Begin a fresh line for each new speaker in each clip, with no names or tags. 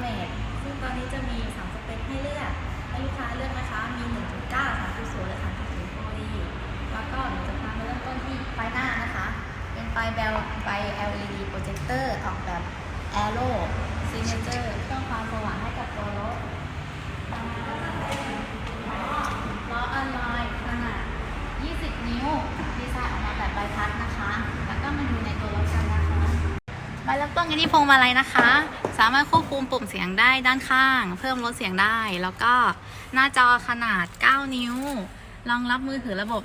เมดซึ่งตอนนี้จะมี 3 สเปคให้เลือกให้ลูกค้าเลือกนะคะ มี 1.9 3.0 และ 3.0โฟลีแล้วก็หนูจะพามาเริ่มต้นที่ไฟหน้านะคะ เป็นไฟแบลไฟ LED โปรเจคเตอร์ออกแบบแอโร่ซีเนเจอร์เพิ่มความสว่างให้กับตัวรถล้อออนไลน์ขนาด 20 นิ้ว ดีไซน์ออกมาแบบใบพัด มาเริ่มต้นกันที่พวงมาลัยนะคะ สามารถควบคุมปุ่มเสียงได้ด้านข้าง เพิ่มลดเสียงได้ แล้วก็หน้าจอขนาด 9 นิ้ว รองรับมือถือระบบ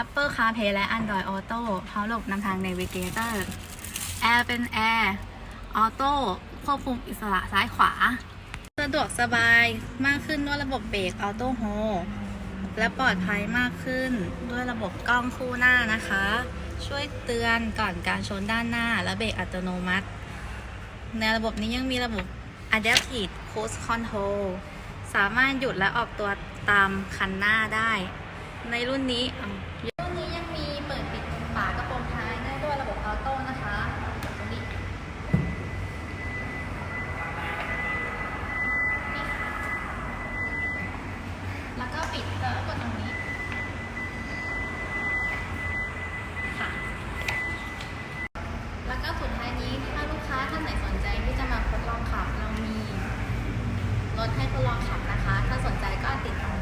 Apple CarPlay และ Android Auto พร้อมระบบนำทาง Navigator แอร์เป็นแอร์ออโต้ควบคุมอิสระซ้ายขวา สะดวกสบายมากขึ้นด้วยระบบเบรกออโต้โฮและปลอดภัยมากขึ้นด้วยระบบกล้องคู่หน้านะคะ ช่วยเตือนก่อนการชนด้านหน้า และเบรกอัตโนมัติ ในระบบนี้ยังมีระบบ Adaptive Cruise Control สามารถหยุดและออกตัวตามคันหน้าได้ ในรุ่นนี้อะรุ่นนี้ยังมีเปิดปิดฝากระโปรงท้ายได้ด้วยระบบออโต้นะคะตรงนี้นี่ค่ะแล้วก็ปิดแล้วกดตรงนี้ ค่ะ แล้วก็สุดท้ายนี้ถ้าลูกค้า ท่านไหนสนใจที่จะมาทดลองขับ เรามีรถให้ทดลองขับนะคะ ถ้าสนใจก็ติดต่อ